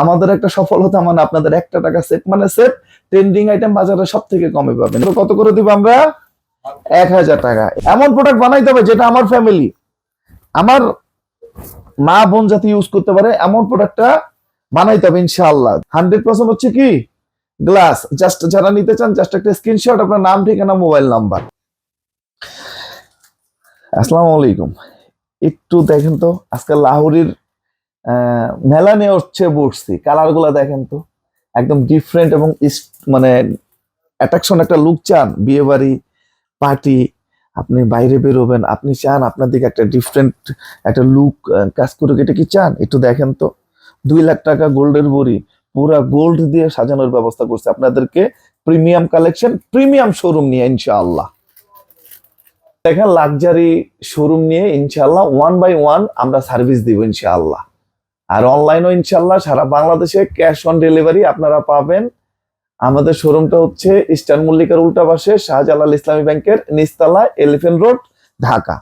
আমাদের একটা সফল সফলতা মানে আপনাদের একটা টাকা সেভ মানে সেভ ট্রেন্ডিং আইটেম বাজারে সব থেকে কমে পাবেন। কত করে দিব আমরা? এক হাজার টাকা। এমন প্রোডাক্ট বানাইতে হবে যেটা আমার ফ্যামিলি আমার মা বোন যাতে ইউজ করতে পারে, এমন প্রোডাক্টটা বানাইতে হবে ইনশাআল্লাহ। হান্ড্রেড পার্সেন্ট হচ্ছে কি? গ্লাস জাস্ট যারা নিতে চান জাস্ট একটা স্ক্রিনশট আপনার নাম, ঠিকানা মোবাইল নাম্বার আসসালামু আলাইকুম। একটু দেখেন তো, আজকে লাহোরির আহ, মেলা নিয়ে হচ্ছে বসছি কালারগুলা দেখেন তো একদম ডিফারেন্ট এবং মানে অ্যাট্রাকশন একটা লুক চান বিয়ে বাড়ি পার্টি আপনি বাইরে বেরোবেন আপনি চান আপনার দিকে একটা ডিফারেন্ট একটা লুক কাজ করে এটা কি চান? একটু দেখেন তো দুই লাখ টাকা গোল্ডের বড়ি পুরা গোল্ড দিয়ে সাজানোর ব্যবস্থা করছে। আপনাদেরকে প্রিমিয়াম কালেকশন প্রিমিয়াম শোরুম নিয়ে ইনশাআল্লাহ। দেখেন লাক্সারি শোরুম নিয়ে ইনশাআল্লাহ ওয়ান বাই ওয়ান আমরা সার্ভিস দিব ইনশাআল্লাহ। আর অনলাইনও ইনশাল্লাহ সারা বাংলাদেশে ক্যাশ অন ডেলিভারি আপনারা পাবেন। আমাদের শোরুমটা হচ্ছে ইস্টার্ন মল্লিকার উল্টা পাশে শাহজালাল ইসলামী ব্যাংকের নিস্তালা এলিফেন্ট রোড ঢাকা।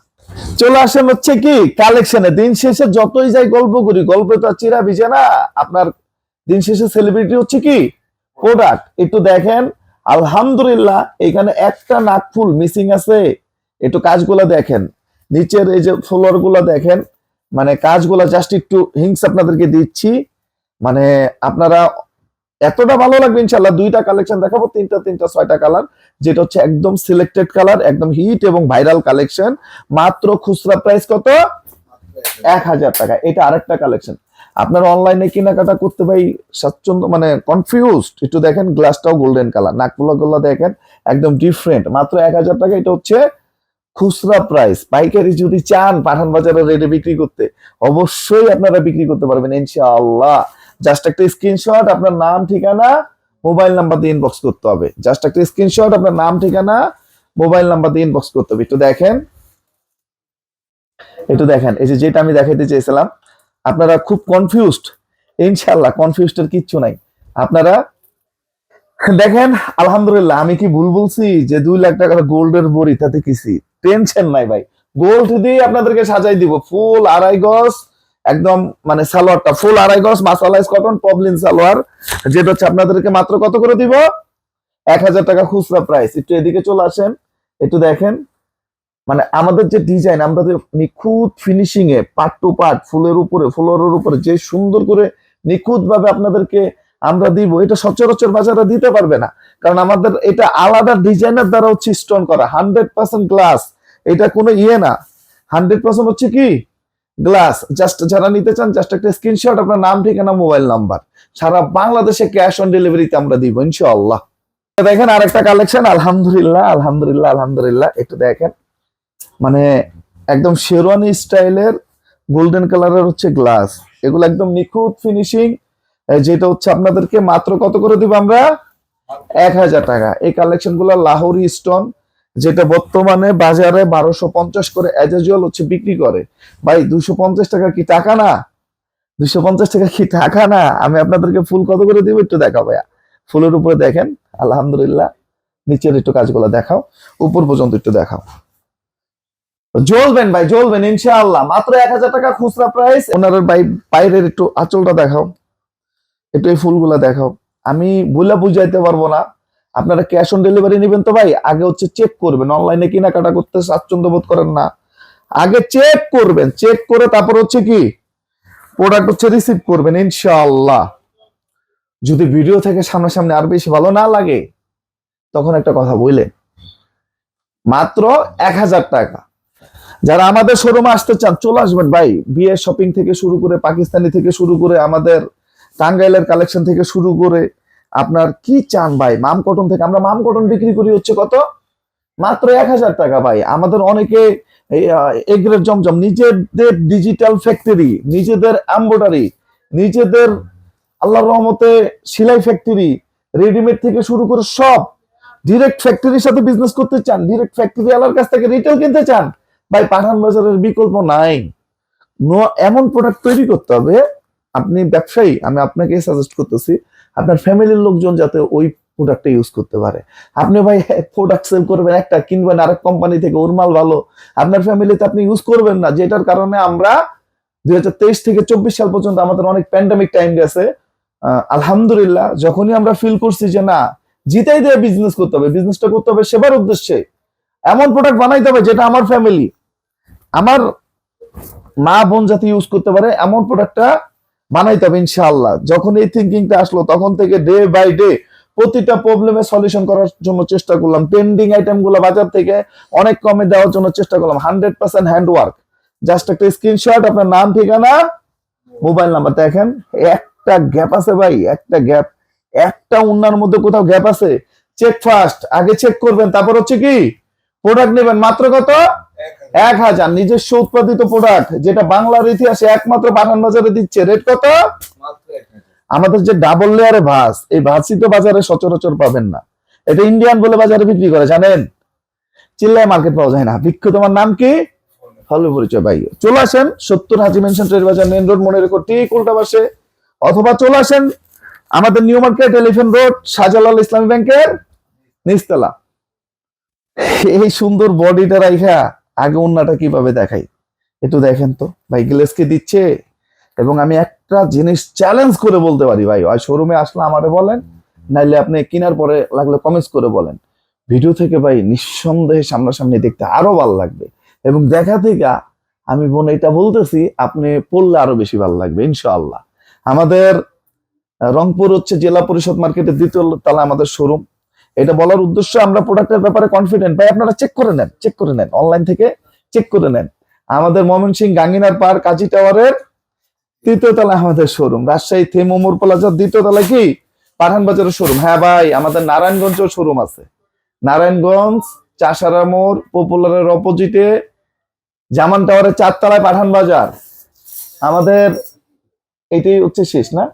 চলে আসেন হচ্ছে কি কালেকশনে দিন শেষে যতই যাই গল্প করি, গল্পে তো চিরা ভিজে না। আপনার দিন শেষে সেলিব্রিটি হচ্ছে কি? প্রোডাক্ট একটু দেখেন, আলহামদুলিল্লাহ, এখানে একটা নাকফুল মিসিং আছে। একটু কাজগুলো দেখেন। নিচের এই যে ফ্লোরগুলো দেখেন মানে কাজগুলো জাস্ট একটু হিংস আপনাদেরকে দিচ্ছি। মানে আপনারা এতটা ভালো লাগবে ইনশাল্লাহ দুইটা কালেকশন দেখাবো, তিনটা তিনটা, ছয়টা কালার যেটা হচ্ছে একদম সিলেক্টেড কালার একদম হিট এবং ভাইরাল কালেকশন মাত্র খুচরা প্রাইস কত? এক হাজার টাকা। এটা আরেকটা কালেকশন আপনারা অনলাইনে কেনাকাটা করতে ভাই স্বাচ্ছন্দ্য মানে কনফিউজড একটু দেখেন গ্লাসটাও গোল্ডেন কালার নাকগুলো গুলো দেখেন, একদম ডিফারেন্ট মাত্র এক হাজার টাকা, এটা হচ্ছে খুচরা প্রাইস পাইকারি যদি চান পাঠান বাজারে রেটে বিক্রি করতে, অবশ্যই আপনারা বিক্রি করতে পারবেন, ইনশাআল্লাহ। জাস্ট একটা স্ক্রিনশট আপনার নাম, ঠিকানা মোবাইল নাম্বার দিয়ে ইনবক্স করতে হবে। জাস্ট একটা স্ক্রিনশট আপনার নাম, ঠিকানা মোবাইল নাম্বার দিয়ে ইনবক্স করতে হবে। একটু দেখেন। একটু দেখেন, এই যে যেটা আমি দেখাইতে চেয়েছিলাম, আপনারা খুব কনফিউজড ইনশাআল্লাহ কনফিউজড এর কিচ্ছু নাই। আপনারা, দেখেন, আলহামদুলিল্লাহ, আমি কি ভুল বলছি? যে দুই লাখ টাকার গোল্ডের বড়ি, তাতে কিছু টেনশন নাই ভাই। গোল্ড দিয়ে আপনাদেরকে সাজাই দিব। ফুল আড়াই গজ, একদম মানে সালোয়ারটা ফুল আড়াই গজ মাসালাইজ কটন পবলিন সালোয়ার। যেটা হচ্ছে আপনাদেরকে মাত্র কত করে দিব? এক হাজার টাকা খুচরা প্রাইস একটু এদিকে চলে আসেন, একটু দেখেন। মানে আমাদের যে ডিজাইন আমরা যে নিখুঁত ফিনিশিং এ পার্ট টু পার্ট ফুলের উপরে ফ্লোরের উপরে, যে সুন্দর করে নিখুঁত ভাবে আপনাদেরকে আমরা দিব, এটা সচরাচর বাজারে দিতে পারবে না। কারণ আমাদের এটা আলাদা ডিজাইনের দ্বারা হচ্ছে স্টোন করা হান্ড্রেড পার্সেন্ট গ্লাস এটা কোনো ইয়ে না। হান্ড্রেড পার্সেন্ট হচ্ছে কি? গ্লাস জাস্ট যারা নিতে চান জাস্ট একটা স্ক্রিনশট আপনার নাম, ঠিকানা মোবাইল নাম্বার সারা বাংলাদেশে ক্যাশ অন ডেলিভারিতে আমরা দিব, ইনশাআল্লাহ। দেখেন আরেকটা কালেকশন আলহামদুলিল্লাহ আলহামদুলিল্লাহ আলহামদুলিল্লাহ। একটু দেখেন। মানে একদম শেরওয়ানি স্টাইলের গোল্ডেন কালারের হচ্ছে গ্লাস এগুলো একদম নিখুঁত ফিনিশিং যেটা হচ্ছে আপনাদেরকে মাত্র কত করে দিব আমরা? এক হাজার টাকা। এই কালেকশনগুলো লাহোরি স্টোন যেটা বর্তমানে বাজারে বারোশো পঞ্চাশ করে অ্যাজ ইউজুয়াল হচ্ছে বিক্রি করে। ভাই, দুশো পঞ্চাশ টাকা কি টাকা না? দুশো পঞ্চাশ টাকা কি টাকা না? আমি আপনাদেরকে ফুল কত করে দিব একটু দেখাও ভাইয়া। ফুলের উপরে দেখেন, আলহামদুলিল্লাহ। নিচের একটু কাজগুলো দেখাও, উপর পর্যন্ত একটু দেখাও। জ্বলবেন ভাই, জ্বলবেন, ইনশাআল্লাহ। মাত্র এক হাজার টাকা খুচরা প্রাইস ওনার ভাই, বাইরের একটু আঁচলটা দেখাও। একটু এই ফুলগুলা দেখাও। আমি বলে বুঝাইতে পারব না। আপনারা ক্যাশ অন ডেলিভারি নেবেন তো ভাই? আগে হচ্ছে চেক করবেন। অনলাইনে কেনাকাটা করতে স্বাচ্ছন্দ্য বোধ করেন না। আগে চেক করবেন। চেক করে তারপর হচ্ছে কি? প্রোডাক্ট হচ্ছে রিসিভ করবেন, ইনশাআল্লাহ। যদি ভিডিও থেকে সামনাসামনি আর বেশি ভালো না লাগে, তখন একটা কথা বললেন। মাত্র এক হাজার টাকা। যারা আমাদের শোরুমে আসতে চান, চলে আসবেন ভাই। বিয়ে শপিং থেকে শুরু করে, পাকিস্তানি থেকে শুরু করে আমাদের টাঙ্গাইলের কালেকশন থেকে শুরু করে আপনার কি চান ভাই? মাম কটন থেকে। আমরা মাম কটন বিক্রি করি হচ্ছে কত? মাত্র এক হাজার টাকা ভাই। আমাদের অনেকে এগ্রের জমজম, নিজেদের ডিজিটাল ফ্যাক্টরি নিজেদের এম্বয়ডারি নিজেদের আল্লাহর রহমতে সেলাই ফ্যাক্টরি রেডিমেড থেকে শুরু করে সব ডিরেক্ট ফ্যাক্টরির সাথে বিজনেস করতে চান ডিরেক্ট ফ্যাক্টরি আলার কাছ থেকে রিটেল কিনতে চান, ভাই, পাঠান বাজারের বিকল্প নাই। এমন প্রোডাক্ট তৈরি করতে হবে আপনি ব্যবসায়ী, আমি আপনাকে সাজেস্ট করতেছি, আপনার ফ্যামিলির লোকজন যাতে ওই প্রোডাক্টটা ইউজ করতে পারে। আপনি ভাই প্রোডাক্ট সেল করবেন একটা, কিনবেন আরেক কোম্পানি থেকে, ওর মাল ভালো। আপনার ফ্যামিলিতে আপনি ইউজ করবেন না, যেটার কারণে আমরা দুই হাজার তেইশ থেকে চব্বিশ সাল পর্যন্ত আমাদের অনেক প্যান্ডামিক টাইম গেছে। আলহামদুলিল্লাহ, যখনই আমরা ফিল করছি যে না, জিতাই দিয়ে বিজনেস করতে হবে বিজনেসটা করতে হবে সেবার উদ্দেশ্যে। এমন প্রোডাক্ট বানাইতে হবে যেটা আমার ফ্যামিলি আমার মা বোন যাতে ইউজ করতে পারে, এমন প্রোডাক্টটা বানাইতে হবে ইনশাআল্লাহ। যখন এই থিঙ্কিংটা আসলো, তখন থেকে ডে বাই ডে প্রতিটা প্রবলেমের সলিউশন করার জন্য চেষ্টা করলাম। পেন্ডিং আইটেমগুলো বাজার থেকে অনেক কমে দেওয়ার জন্য চেষ্টা করলাম। Hundred percent hand work just একটা স্ক্রিনশট আপনার নাম, ঠিকানা মোবাইল নাম্বার দেখেন, একটা গ্যাপ আছে ভাই, একটা গ্যাপ একটা উন্নার মধ্যে কোথাও গ্যাপ আছে। চেক ফার্স্ট আগে চেক করবেন, তারপর হচ্ছে কি? প্রোডাক্ট নেবেন। মাত্র কত? এক হাজার নিজস্ব উৎপাদিত প্রোডাক্ট যেটা বাংলার ইতিহাসে একমাত্র পাঠান বাজারে দিচ্ছে। রেট কত? আমাদের যে ডাবল লেয়ারে ভাস এই ভাসই তো বাজারে সচরাচর পাবেন না। এটা ইন্ডিয়ান বলে বাজারে বিক্রি করে জানেন? চিল্লায় মার্কেট পাওয়া যায় না। বিখ্য তোমার নাম কি? ভালো পরিচয় ভাই। চলে আসেন সত্তর হাজি মেনশন ট্রেড বাজার মেন রোড মনে রেখো ঠিক উল্টা পাশে। অথবা চলে আসেন আমাদের new market elephant road Shahjalal Islami ব্যাংকের নিচতলা। এই সুন্দর বডিটা রাইখা। আগে অন্যটা কীভাবে দেখাই? একটু দেখেন তো। ভাই, গ্লেসকে দিচ্ছে এবং আমি একটা জিনিস চ্যালেঞ্জ করে বলতে পারি ভাই। ওই শোরুমে আসলে আমারে বলেন, নাইলে আপনি কেনার পরে লাগলে কমেন্টস করে বলেন। ভিডিও থেকে ভাই, নিঃসন্দেহে সামনাসামনি দেখতে আরও ভালো লাগবে এবং দেখা থেকে আমি বোন এটা বলতেছি, আপনি পড়লে আরও বেশি ভালো লাগবে, ইনশাআল্লাহ। আমাদের রংপুর হচ্ছে জেলা পরিষদ মার্কেটের দ্বিতীয় তলা আমাদের শোরুম এটা বলার উদ্দেশ্য আমরা প্রোডাক্টের ব্যাপারে কনফিডেন্ট ভাই, আপনারা চেক করে নেন চেক করে নেন অনলাইন থেকে চেক করে নেন। আমাদের ময়মনসিং গাঙ্গিনার পার কাজী টাওয়ারের তৃতীয় তলায় আমাদের শোরুম রাজশাহী থেমোমোর প্লাজার দ্বিতীয় তলায় কি? পাঠান বাজারের শোরুম হ্যাঁ ভাই, আমাদের নারায়ণগঞ্জেও শোরুম আছে। নারায়ণগঞ্জ, চাষারা মোড়, পপুলারের অপোজিটে জামান টাওয়ারের চারতলায় পাঠান বাজার। আমাদের, এটাই হচ্ছে শেষ না?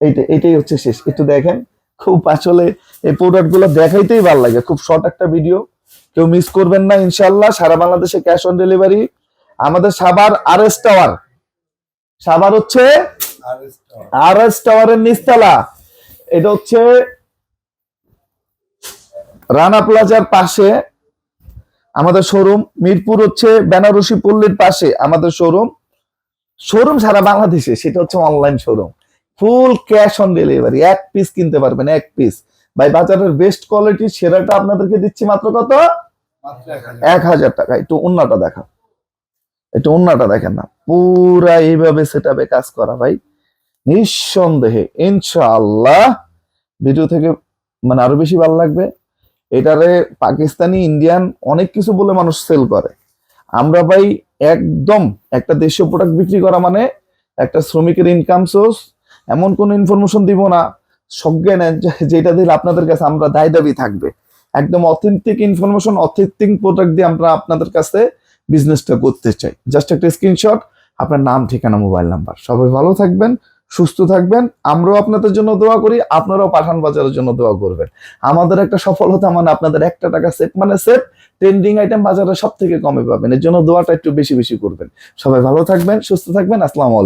এইটা, এটাই হচ্ছে শেষ। একটু দেখেন। খুব আসলে এই প্রোডাক্টগুলো দেখাইতেই ভালো লাগে। খুব শর্ট একটা ভিডিও কেউ মিস করবেন না ইনশাল্লাহ সারা বাংলাদেশে ক্যাশ অন ডেলিভারি আমাদের সাবার আর এস টাওয়ার সাবার হচ্ছে আর এস টাওয়ারের নিচতলা। এটা হচ্ছে রানা প্লাজার পাশে আমাদের শোরুম মিরপুর হচ্ছে বেনারসি পল্লীর পাশে আমাদের শোরুম শোরুম সারা বাংলাদেশে, সেটা হচ্ছে online showroom full cash on delivery. এক পিস কিনতে পারবেন এক পিস ভাই বাজারের বেস্ট কোয়ালিটির সেরাটা আপনাদেরকে দিচ্ছি মাত্র কত? এক হাজার। টাকা। একটু অন্যটা দেখা। একটু অন্যটা দেখেন না। পুরা এইভাবে সেটাবে কাজ করা ভাই। নিঃসন্দেহে ইনশাআল্লাহ। ভিডিও থেকে মানে আরও বেশি ভালো লাগবে। এটারে পাকিস্তানি ইন্ডিয়ান অনেক কিছু বলে মানুষ সেল করে। আমরা ভাই একদম একটা দেশীয় প্রোডাক্ট বিক্রি করা মানে একটা শ্রমিকের ইনকাম সোর্স এমন কোন ইনফরমেশন দিব না। সজ্ঞান যেটা দিলে আপনাদের কাছে আমরা দায় দাবি থাকবে। একদম অথেন্টিক ইনফরমেশন অথেন্টিক প্রোডাক্ট দিয়ে আমরা আপনাদের কাছে বিজনেসটা করতে চাই। জাস্ট একটা স্ক্রিনশট আপনার নাম, ঠিকানা মোবাইল নাম্বার সবাই ভালো থাকবেন, সুস্থ থাকবেন। আমরাও আপনাদের জন্য দোয়া করি, আপনারাও পাঠান বাজারের জন্য দোয়া করবেন। আমাদের একটা সফলতা মানে আপনাদের একটা টাকা সেট মানে সেট ট্রেন্ডিং আইটেম বাজারে সব থেকে কমে পাবেন। এর জন্য দোয়াটা একটু বেশি বেশি করবেন। সবাই ভালো থাকবেন, সুস্থ থাকবেন। আসসালামু আলাইকুম।